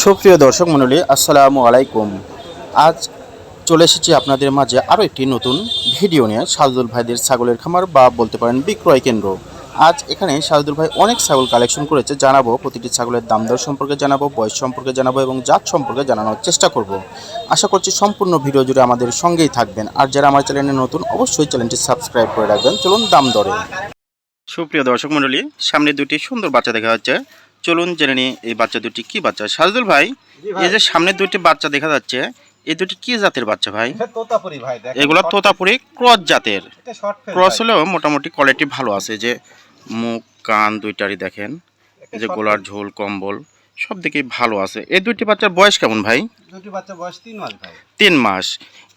সুপ্রিয় দর্শক মণ্ডলী, আসসালামু আলাইকুম। আজ চলে এসেছি আপনাদের মাঝে আরও একটি নতুন ভিডিও নিয়ে। সাজদুল ভাইদের ছাগলের খামার বা বলতে পারেন বিক্রয় কেন্দ্র। আজ এখানে সাজদুল ভাই অনেক ছাগল কালেকশন করেছে, জানাব প্রতিটি ছাগলের দাম দর সম্পর্কে জানাব, বয়স সম্পর্কে জানাব এবং জাত সম্পর্কে জানানোর চেষ্টা করব। আশা করছি সম্পূর্ণ ভিডিও জুড়ে আমাদের সঙ্গেই থাকবেন। আর যারা আমার চ্যানেলে নতুন, অবশ্যই চ্যানেলটি সাবস্ক্রাইব করে রাখবেন। চলুন দাম দরে। সুপ্রিয় দর্শক মণ্ডলী, সামনে দুটি সুন্দর বাচ্চা দেখা যাচ্ছে। চলুন জেনে নিই এই বাচ্চা দুটি কি বাচ্চা। সাজদুল ভাই এই যে সামনে দুটি বাচ্চা দেখা যাচ্ছে এই দুটি কি জাতের বাচ্চা ভাই? তোতাপুরি ভাই এগুলো তোতাপুরি ক্রস জাতের। ক্রস হলেও মোটামুটি কোয়ালিটি ভালো আছে যে মুখ কান দুইটারই দেখেন এই যে গোলার ঝোল কম্বল। সব দিকেই ভালো আছে। এই দুইটি বাচ্চার বয়স কেমন ভাই? দুটি বাচ্চা বয়স তিন মাস ভাই। তিন মাস।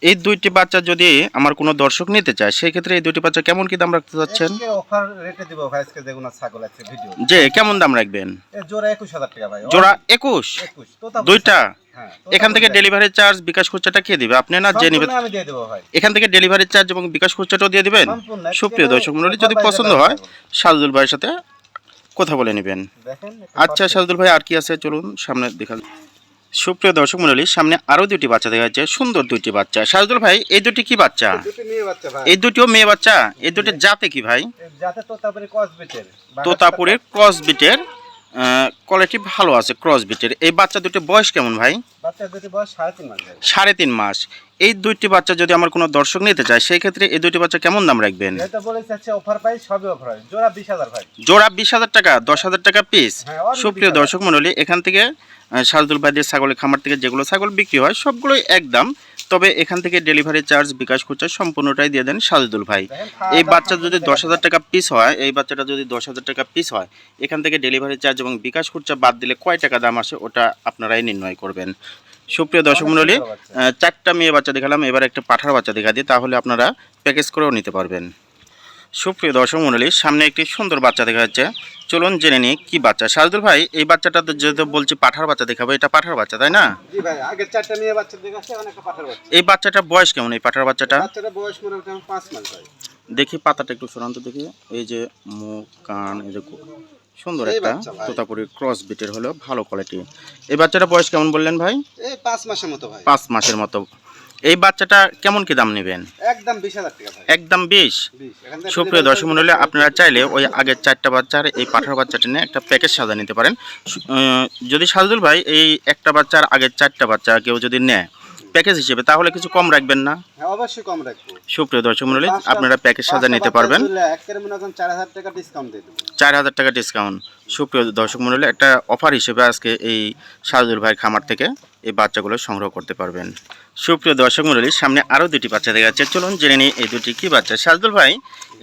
এই দুইটি বাচ্চা যদি আমার কোনো দর্শক নিতে চায় সেই ক্ষেত্রে এই দুইটি বাচ্চা কেমন কি দাম রাখতে চাচ্ছেন? আজকে অফার রেটে দিব ভাই আজকে ছাগল আছে ভিডিও যে কেমন দাম রাখবেন? এ জোড়া একুশ হাজার টাকা ভাই জোড়া একুশ? একুশ তোতাপুরি দুইটা? হ্যাঁ এখান থেকে ডেলিভারি চার্জ বিকাশ খরচাটা কে দিবে? আপনি না যে নিবে সম্পূর্ণ আমি দিয়ে দেবো ভাই। এখান থেকে ডেলিভারি চার্জ এবং বিকাশ খরচাটাও দিয়ে দিবেন? সুপ্রিয় দর্শক মন্ডলী যদি পছন্দ হয় সাজদুল ভাইয়ের সাথে কথা বলে নেবেন। আচ্ছা সাজদুল ভাই আর কি আছে? চলুন সামনে দেখা সুপ্রিয় দর্শক মন্ডলী সামনে আরও দুটি বাচ্চা দেখা যাচ্ছে সুন্দর দুটি বাচ্চা। সাজদুল ভাই এই দুটি কি বাচ্চা? এই দুটিও মেয়ে বাচ্চা? এই দুটি জাতে কি ভাই? তোতাপুরের ক্রস বিটের কোয়ালিটি ভালো আছে ক্রস বিটের এই বাচ্চা দুটি বয়স কেমন ভাই? বাচ্চা দুটি বয়স সাড়ে তিন মাস সাড়ে তিন মাস। এই দুইটি বাচ্চা যদি আমার কোনো দর্শক নিতে চায় সেই ক্ষেত্রে এই দুইটি বাচ্চা কেমন দাম রাখবেন? এটা বলেছে অফার পাই অফার হয় জোড়া বিশ হাজার ভাই। জোড়া বিশ হাজার টাকা দশ হাজার টাকা পিস হ্যাঁ, সুপ্রিয় দর্শক মণ্ডলী এখান থেকে আহ, সাজদুল ভাইদের ছাগলের খামার থেকে যেগুলো ছাগল বিক্রি হয় সবগুলোই একদম তবে এখান থেকে ডেলিভারি চার্জ বিকাশ খরচা সম্পূর্ণটাই দিয়ে দেন সাজদুল ভাই। এই বাচ্চা যদি দশ হাজার টাকা পিস হয় এই বাচ্চাটা যদি দশ হাজার টাকা পিস হয় এখান থেকে ডেলিভারি চার্জ এবং বিকাশ খরচা বাদ দিলে কয় টাকা দাম আসে ওটা আপনারাই নির্ণয় করবেন। সুপ্রিয় দর্শক বাচ্চা। চারটা মেয়ে বাচ্চা দেখালাম এবার একটা পাঠার বাচ্চা দেখা দিই তাহলে আপনারা প্যাকেজ করেও নিতে পারবেন। সুপ্রিয় দর্শক মণ্ডলী সামনে একটি সুন্দর বাচ্চা দেখা যাচ্ছে। চলুন জেনে নিই কি বাচ্চা। সাজদুল ভাই এই বাচ্চাটা তো যেহেতু বলছি পাঠার বাচ্চা দেখাবো এটা পাঠার বাচ্চা তাই না? এই বাচ্চাটার বয়স কেমন এই পাঠার বাচ্চাটা? বাচ্চাটা দেখি পাতাটা একটু সরান্ত দেখি। এই যে মুখ কান এই যে সুন্দর একটা। তোতাপুরি ক্রস বিটের হলো ভালো কোয়ালিটি এই বাচ্চাটা বয়স কেমন বললেন ভাই? পাঁচ মাসের মতো ভাই। পাঁচ মাসের মতো। এই বাচ্চাটা কেমন কি দাম নেবেন? একদম বিশ হাজার টাকা একদম বিশ? সুপ্রিয় দর্শক মন্ডলী আপনারা চাইলে ওই আগের চারটা বাচ্চার এই পাঠার বাচ্চাটা নিয়ে একটা প্যাকেজ সাজা নিতে পারেন। যদি সাজদুল ভাই এই একটা বাচ্চার আগের চারটা বাচ্চা কেউ যদি নেয় প্যাকেজ হিসেবে তাহলে কিছু কম রাখবেন না? হ্যাঁ অবশ্যই কম রাখব। সুপ্রিয় দর্শক মন্ডলী আপনারা প্যাকেজ সাজা নিতে পারবেন। চার হাজার টাকা ডিসকাউন্ট সুপ্রিয় দর্শক মন্ডলী একটা অফার হিসেবে আজকে এই সাজদুল ভাইয়ের খামার থেকে এই বাচ্চাগুলো সংগ্রহ করতে পারবেন। সুপ্রিয় দর্শক মন্ডলী সামনে আরও দুটি বাচ্চা দেখা যাচ্ছে। চলুন জেনে নিই এই দুটি কি বাচ্চা। সাজদুল ভাই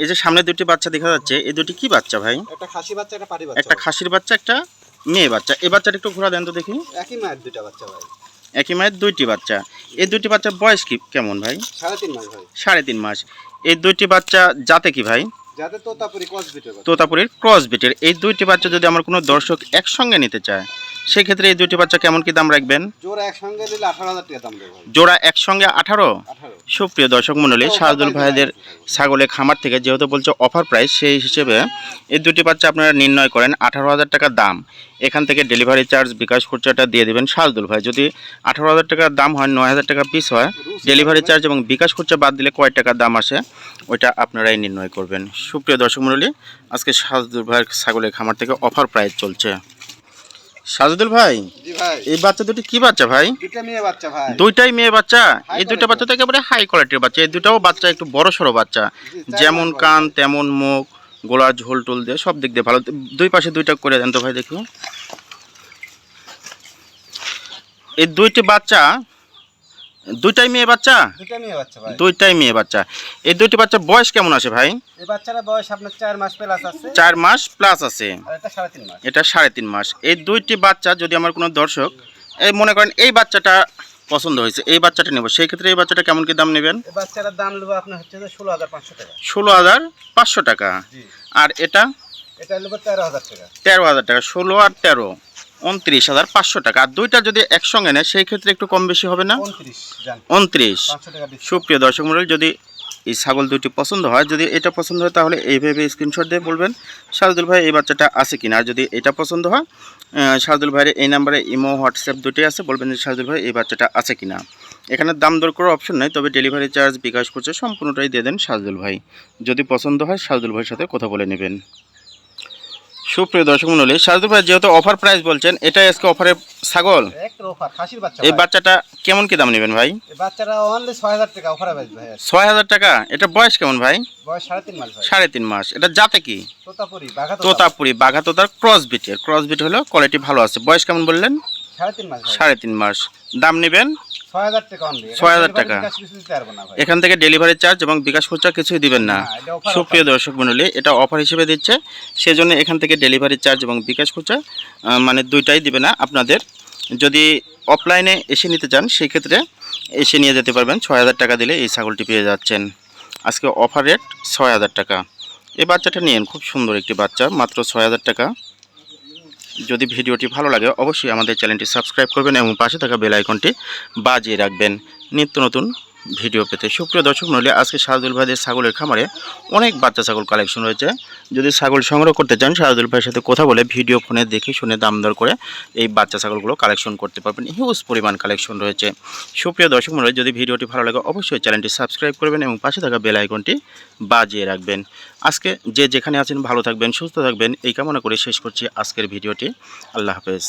এই যে সামনে দুটি বাচ্চা দেখা যাচ্ছে এই দুটি কি বাচ্চা ভাই? একটা খাসি বাচ্চা একটা পাটি বাচ্চা। একটা খাসির বাচ্চা একটা মেয়ে বাচ্চা। এই বাচ্চাটা একটু ঘোরা দেন তো দেখি। একই মায়ের দুইটা বাচ্চা ভাই। একই মায়ের দুইটি বাচ্চা। এই দুটি বাচ্চার বয়স কি কেমন ভাই? সাড়ে তিন মাস ভাই। সাড়ে তিন মাস। এই দুইটি বাচ্চা জাতে কি ভাই? যাতে তোতাপুরের ক্রস বিটের এই দুইটি বাচ্চা যদি আমার কোনো দর্শক একসঙ্গে নিতে চায় সেক্ষেত্রে এই দুটি বাচ্চা কেমন কি দাম রাখবেন? জোড়া একসঙ্গে দিলে আঠারো হাজার টাকা দাম দেবো জোড়া একসঙ্গে আঠারো? সুপ্রিয় দর্শক মণ্ডলী শাহদুল ভাইদের ছাগলের খামার থেকে যেহেতু বলছে অফার প্রাইস সেই হিসেবে এই দুটি বাচ্চা আপনারা নির্ণয় করেন আঠারো হাজার টাকা দাম। এখান থেকে ডেলিভারি চার্জ বিকাশ খরচাটা দিয়ে দেবেন শাহদুল ভাই। যদি আঠারো হাজার টাকার দাম হয় নয় হাজার টাকা পিস হয় ডেলিভারি চার্জ এবং বিকাশ খরচা বাদ দিলে কয় টাকার দাম আসে ওইটা আপনারাই নির্ণয় করবেন। সুপ্রিয় দর্শক মণ্ডলী আজকে শাহদুল ভাইয়ের ছাগলের খামার থেকে অফার প্রাইস চলছে। সাজদুল ভাই এই বাচ্চা দুটি কি বাচ্চা ভাই? দুইটাই মেয়ে বাচ্চা? এই দুইটা বাচ্চা তো একেবারে হাই কোয়ালিটির বাচ্চা। এই দুটাও বাচ্চা একটু বড় সড়ো বাচ্চা। যেমন কান তেমন মুখ গোলা ঝোল টোল দিয়ে সব দিক দিয়ে ভালো। দুই পাশে দুইটা করে দেন তো ভাই দেখুন এই দুইটি বাচ্চা দুইটাই মেয়ে বাচ্চা? দুইটা মেয়ে বাচ্চা ভাই। দুইটাই মেয়ে বাচ্চা। এই দুইটি বাচ্চা বয়স কেমন আছে ভাই? এই বাচ্চারা বয়স আপনার চার মাস প্লাস আছে। চার মাস প্লাস আছে। আর এটা সাড়ে তিন মাস। এটা সাড়ে তিন মাস। এই দুইটি বাচ্চা যদি আমার কোনো দর্শক এই মনে করেন এই বাচ্চাটা পছন্দ হয়েছে এই বাচ্চাটা নেব। সেই ক্ষেত্রে এই বাচ্চাটা কেমন কি দাম নেবেন? এই বাচ্চাটার দাম নেব আপনার হচ্ছে যে ষোলো হাজার পাঁচশো টাকা। ষোলো হাজার পাঁচশো টাকা। জি। আর এটা? এটা নেব তেরো হাজার টাকা। তেরো হাজার টাকা ষোলো আর তেরো। উনত্রিশ হাজার পাঁচশো টাকা। আর দুইটা যদি একসঙ্গে নেয় সেই ক্ষেত্রে একটু কম বেশি হবে না? উনত্রিশ সুপ্রিয় দর্শক মন্ডলী যদি এই ছাগল দুটি পছন্দ হয় যদি এটা পছন্দ হয় তাহলে এইভাবে স্ক্রিনশট দিয়ে বলবেন সাজদুল ভাই এই বাচ্চাটা আছে কিনা? আর যদি এটা পছন্দ হয় আহ, শাহদুল ভাইয়ের এই নাম্বারে ইমো হোয়াটসঅ্যাপ দুটোই আছে বলবেন যে শাহদুল ভাই এই বাচ্চাটা আছে কিনা? এখানে দাম দর করার অপশন নেই তবে ডেলিভারি চার্জ বিকাশ করছে সম্পূর্ণটাই দিয়ে দেন শাহদুল ভাই। যদি পছন্দ হয় শাহদুল ভাইয়ের সাথে কথা বলে নেবেন। সুপ্রিয় দর্শক মন্ডলী শাহদুল ভাই যেহেতু অফার প্রাইস বলছেন এটা আজকে ছাগল? অফার বাচ্চা এই বাচ্চাটা কেমন কি দাম নেবেন ভাই? এই বাচ্চাটা অনলি ছয় হাজার টাকা এটা বয়স কেমন ভাই? বয়স সাড়ে তিন মাস এটা যাতে কি? তোতাপুরি বাঘা তোতা তোতাপুরি বাঘা তোতার ক্রস বিটের ক্রস বিট হলো কোয়ালিটি ভালো আছে। বয়স কেমন বললেন? সাড়ে তিন মাস। দাম নেবেন? ছয় হাজার টাকা অনলি 6,000 টাকা। কিছু দিতে পারব এখান থেকে ডেলিভারি চার্জ এবং বিকাশ খরচা কিছুই দিবেন না। সুপ্রিয় দর্শক মণ্ডলী এটা অফার হিসেবে দিচ্ছে। সেজন্য এখান থেকে ডেলিভারি চার্জ এবং বিকাশ খরচা মানে দুইটাই দিবে না আপনাদের। যদি অফলাইনে এসে নিতে চান সেই ক্ষেত্রে এসে নিয়ে যেতে পারবেন। ছয় হাজার টাকা দিলে এই ছাগলটি পেয়ে যাচ্ছেন। আজকে অফার রেট ছয় হাজার টাকা। এই বাচ্চাটা নিয়েন খুব সুন্দর একটি বাচ্চা মাত্র ছয় হাজার টাকা। যদি ভিডিওটি ভালো লাগে, অবশ্যই আমাদের চ্যানেলটি সাবস্ক্রাইব করবেন এবং পাশে থাকা বেল আইকনটি বাজিয়ে রাখবেন। নিত্য নতুন ভিডিও পেতে। সুপ্রিয় দর্শক নইলে আজকে শাহদুল ভাইদের ছাগলের খামারে অনেক বাচ্চা ছাগল কালেকশন রয়েছে। যদি ছাগল সংগ্রহ করতে চান শাহদুল ভাইয়ের সাথে কথা বলে ভিডিও ফোনে দেখে শুনে দাম দর করে এই বাচ্চা ছাগলগুলো কালেকশন করতে পারবেন। হিউজ পরিমাণ কালেকশন রয়েছে। সুপ্রিয় দর্শক মন্ডলী, যদি ভিডিওটি ভালো লাগে, অবশ্যই চ্যানেলটি সাবস্ক্রাইব করবেন এবং পাশে থাকা বেল আইকনটি বাজিয়ে রাখবেন। আজকে যে যেখানে আছেন, ভালো থাকবেন, সুস্থ থাকবেন, এই কামনা করে শেষ করছি আজকের ভিডিওটি। আল্লাহ হাফেজ।